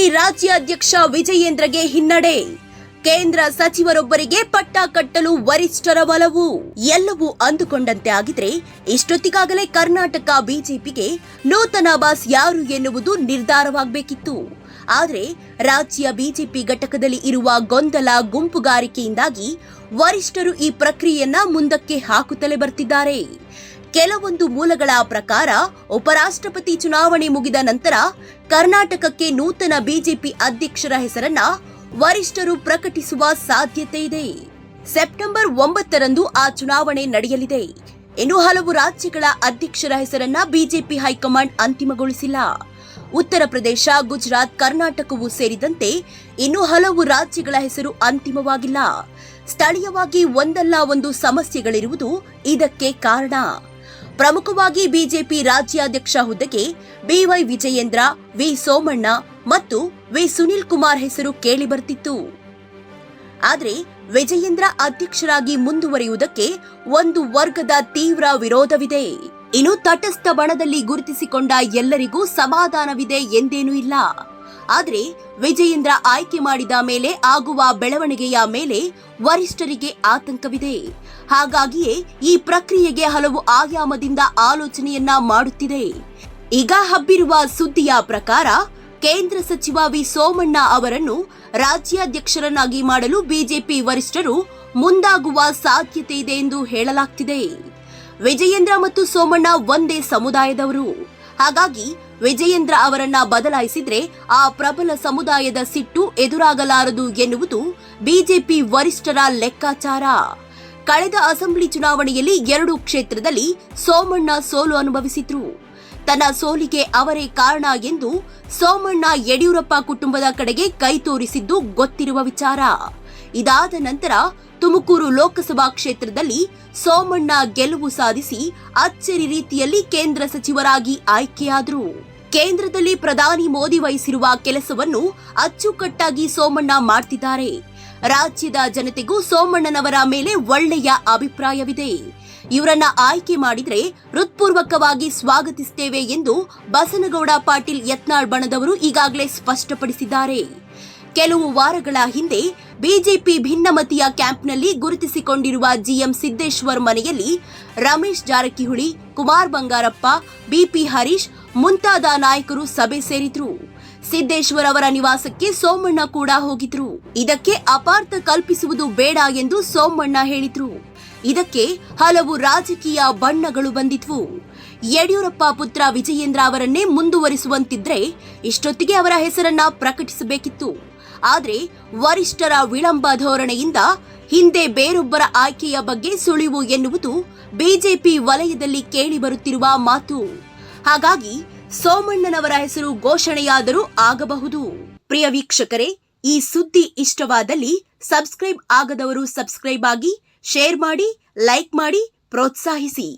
ರಾಜ್ಯಾಧ್ಯಕ್ಷ ವಿಜಯೇಂದ್ರಗೆ ಹಿನ್ನಡೆ. ಕೇಂದ್ರ ಸಚಿವರೊಬ್ಬರಿಗೆ ಪಟ್ಟ ಕಟ್ಟಲು ವರಿಷ್ಠರ ಒಲವು. ಎಲ್ಲವೂ ಅಂದುಕೊಂಡಂತೆ ಆಗಿದ್ರೆ ಇಷ್ಟೊತ್ತಿಗಾಗಲೇ ಕರ್ನಾಟಕ ಬಿಜೆಪಿಗೆ ನೂತನ ಬಾಸ್ ಯಾರು ಎನ್ನುವುದು ನಿರ್ಧಾರವಾಗಬೇಕಿತ್ತು. ಆದರೆ ರಾಜ್ಯ ಬಿಜೆಪಿ ಘಟಕದಲ್ಲಿ ಇರುವ ಗೊಂದಲ ಗುಂಪುಗಾರಿಕೆಯಿಂದಾಗಿ ವರಿಷ್ಠರು ಈ ಪ್ರಕ್ರಿಯೆಯನ್ನ ಮುಂದಕ್ಕೆ ಹಾಕುತ್ತಲೇ ಬರ್ತಿದ್ದಾರೆ. ಕೆಲವೊಂದು ಮೂಲಗಳ ಪ್ರಕಾರ ಉಪರಾಷ್ಟ್ರಪತಿ ಚುನಾವಣೆ ಮುಗಿದ ನಂತರ ಕರ್ನಾಟಕಕ್ಕೆ ನೂತನ ಬಿಜೆಪಿ ಅಧ್ಯಕ್ಷರ ಹೆಸರನ್ನ ವರಿಷ್ಠರು ಪ್ರಕಟಿಸುವ ಸಾಧ್ಯತೆ ಇದೆ. ಸೆಪ್ಟೆಂಬರ್ ಒಂಬತ್ತರಂದು ಆ ಚುನಾವಣೆ ನಡೆಯಲಿದೆ. ಇನ್ನು ಹಲವು ರಾಜ್ಯಗಳ ಅಧ್ಯಕ್ಷರ ಹೆಸರನ್ನ ಬಿಜೆಪಿ ಹೈಕಮಾಂಡ್ ಅಂತಿಮಗೊಳಿಸಿಲ್ಲ. ಉತ್ತರ ಪ್ರದೇಶ, ಗುಜರಾತ್, ಕರ್ನಾಟಕವೂ ಸೇರಿದಂತೆ ಇನ್ನು ಹಲವು ರಾಜ್ಯಗಳ ಹೆಸರು ಅಂತಿಮವಾಗಿಲ್ಲ. ಸ್ಥಳೀಯವಾಗಿ ಒಂದಲ್ಲ ಒಂದು ಸಮಸ್ಯೆಗಳಿರುವುದು ಇದಕ್ಕೆ ಕಾರಣ. ಪ್ರಮುಖವಾಗಿ ಬಿಜೆಪಿ ರಾಜ್ಯಾಧ್ಯಕ್ಷ ಹುದ್ದೆಗೆ ಬಿವೈ ವಿಜಯೇಂದ್ರ, ವಿ ಸೋಮಣ್ಣ ಮತ್ತು ವಿ ಸುನಿಲ್ ಕುಮಾರ್ ಹೆಸರು ಕೇಳಿಬರ್ತಿತ್ತು ಆದರೆ ವಿಜಯೇಂದ್ರ ಅಧ್ಯಕ್ಷರಾಗಿ ಮುಂದುವರಿಯುವುದಕ್ಕೆ ಒಂದು ವರ್ಗದ ತೀವ್ರ ವಿರೋಧವಿದೆ. ಇನ್ನು ತಟಸ್ಥ ಬಣದಲ್ಲಿ ಗುರುತಿಸಿಕೊಂಡ ಎಲ್ಲರಿಗೂ ಸಮಾಧಾನವಿದೆ ಎಂದೇನೂ ಇಲ್ಲ. ಆದರೆ ವಿಜಯೇಂದ್ರ ಆಯ್ಕೆ ಮಾಡಿದ ಮೇಲೆ ಆಗುವ ಬೆಳವಣಿಗೆಯ ಮೇಲೆ ವರಿಷ್ಠರಿಗೆ ಆತಂಕವಿದೆ. ಹಾಗಾಗಿಯೇ ಈ ಪ್ರಕ್ರಿಯೆಗೆ ಹಲವು ಆಯಾಮದಿಂದ ಆಲೋಚನೆಯನ್ನ ಮಾಡುತ್ತಿದೆ. ಈಗ ಹಬ್ಬಿರುವ ಸುದ್ದಿಯ ಪ್ರಕಾರ ಕೇಂದ್ರ ಸಚಿವ ವಿ ಸೋಮಣ್ಣ ಅವರನ್ನು ರಾಜ್ಯಾಧ್ಯಕ್ಷರನ್ನಾಗಿ ಮಾಡಲು ಬಿಜೆಪಿ ವರಿಷ್ಠರು ಮುಂದಾಗುವ ಸಾಧ್ಯತೆ ಇದೆ ಎಂದು ಹೇಳಲಾಗ್ತಿದೆ. ವಿಜಯೇಂದ್ರ ಮತ್ತು ಸೋಮಣ್ಣ ಒಂದೇ ಸಮುದಾಯದವರು. ಹಾಗಾಗಿ ವಿಜಯೇಂದ್ರ ಅವರನ್ನ ಬದಲಾಯಿಸಿದ್ರೆ ಆ ಪ್ರಬಲ ಸಮುದಾಯದ ಸಿಟ್ಟು ಎದುರಾಗಲಾರದು ಎನ್ನುವುದು ಬಿಜೆಪಿ ವರಿಷ್ಠರ ಲೆಕ್ಕಾಚಾರ. ಕಳೆದ ಅಸೆಂಬ್ಲಿ ಚುನಾವಣೆಯಲ್ಲಿ ಎರಡು ಕ್ಷೇತ್ರದಲ್ಲಿ ಸೋಮಣ್ಣ ಸೋಲು ಅನುಭವಿಸಿದ್ರು. ತನ್ನ ಸೋಲಿಗೆ ಅವರೇ ಕಾರಣ ಎಂದು ಸೋಮಣ್ಣ ಯಡಿಯೂರಪ್ಪ ಕುಟುಂಬದ ಕಡೆಗೆ ಕೈ ತೋರಿಸಿದ್ದು ಗೊತ್ತಿರುವ ವಿಚಾರ. ಇದಾದ ನಂತರ ತುಮಕೂರು ಲೋಕಸಭಾ ಕ್ಷೇತ್ರದಲ್ಲಿ ಸೋಮಣ್ಣ ಗೆಲುವು ಸಾಧಿಸಿ ಅಚ್ಚರಿ ರೀತಿಯಲ್ಲಿ ಕೇಂದ್ರ ಸಚಿವರಾಗಿ ಆಯ್ಕೆಯಾದರು. ಕೇಂದ್ರದಲ್ಲಿ ಪ್ರಧಾನಿ ಮೋದಿ ವಹಿಸಿರುವ ಕೆಲಸವನ್ನು ಅಚ್ಚುಕಟ್ಟಾಗಿ ಸೋಮಣ್ಣ ಮಾಡ್ತಿದ್ದಾರೆ. ರಾಜ್ಯದ ಜನತೆಗೂ ಸೋಮಣ್ಣನವರ ಮೇಲೆ ಒಳ್ಳೆಯ ಅಭಿಪ್ರಾಯವಿದೆ. ಇವರನ್ನ ಆಯ್ಕೆ ಮಾಡಿದರೆ ಹೃತ್ಪೂರ್ವಕವಾಗಿ ಸ್ವಾಗತಿಸುತ್ತೇವೆ ಎಂದು ಬಸನಗೌಡ ಪಾಟೀಲ್ ಯತ್ನಾಳ್ ಬಣದವರು ಈಗಾಗಲೇ ಸ್ಪಷ್ಟಪಡಿಸಿದ್ದಾರೆ. ಕೆಲವು ವಾರಗಳ ಹಿಂದೆ ಬಿಜೆಪಿ ಭಿನ್ನಮತೀಯ ಕ್ಯಾಂಪ್ನಲ್ಲಿ ಗುರುತಿಸಿಕೊಂಡಿರುವ ಜಿಎಂ ಸಿದ್ದೇಶ್ವರ್ ಮನೆಯಲ್ಲಿ ರಮೇಶ್ ಜಾರಕಿಹೊಳಿ, ಕುಮಾರ್ ಬಂಗಾರಪ್ಪ, ಬಿಪಿ ಹರೀಶ್ ಮುಂತಾದ ನಾಯಕರು ಸಭೆ ಸೇರಿದ್ರು. ಸಿದ್ದೇಶ್ವರ್ ಅವರ ನಿವಾಸಕ್ಕೆ ಸೋಮಣ್ಣ ಕೂಡ ಹೋಗಿದ್ರು. ಇದಕ್ಕೆ ಅಪಾರ್ಥ ಕಲ್ಪಿಸುವುದು ಬೇಡ ಎಂದು ಸೋಮಣ್ಣ ಹೇಳಿದ್ರು. ಇದಕ್ಕೆ ಹಲವು ರಾಜಕೀಯ ಬಣ್ಣಗಳು ಬಂದಿದ್ವು. ಯಡಿಯೂರಪ್ಪ ಪುತ್ರ ವಿಜಯೇಂದ್ರ ಅವರನ್ನೇ ಮುಂದುವರಿಸುವಂತಿದ್ರೆ ಇಷ್ಟೊತ್ತಿಗೆ ಅವರ ಹೆಸರನ್ನ ಪ್ರಕಟಿಸಬೇಕಿತ್ತು. ಆದ್ರೆ ವರಿಷ್ಠರ ವಿಳಂಬ ಧೋರಣೆಯಿಂದ ಹಿಂದೆ ಬೇರೊಬ್ಬರ ಆಯ್ಕೆಯ ಬಗ್ಗೆ ಸುಳಿವು ಎನ್ನುವುದು ಬಿಜೆಪಿ ವಲಯದಲ್ಲಿ ಕೇಳಿಬರುತ್ತಿರುವ ಮಾತು. ಹಾಗಾಗಿ ಸೋಮಣ್ಣನವರ ಹೆಸರು ಘೋಷಣೆಯಾದರೂ ಆಗಬಹುದು. ಪ್ರಿಯ ವೀಕ್ಷಕರೇ, ಈ ಸುದ್ದಿ ಇಷ್ಟವಾದಲ್ಲಿ ಸಬ್ಸ್ಕ್ರೈಬ್ ಆಗದವರು ಸಬ್ಸ್ಕ್ರೈಬ್ ಆಗಿ, ಶೇರ್ ಮಾಡಿ, ಲೈಕ್ ಮಾಡಿ, ಪ್ರೋತ್ಸಾಹಿಸಿ.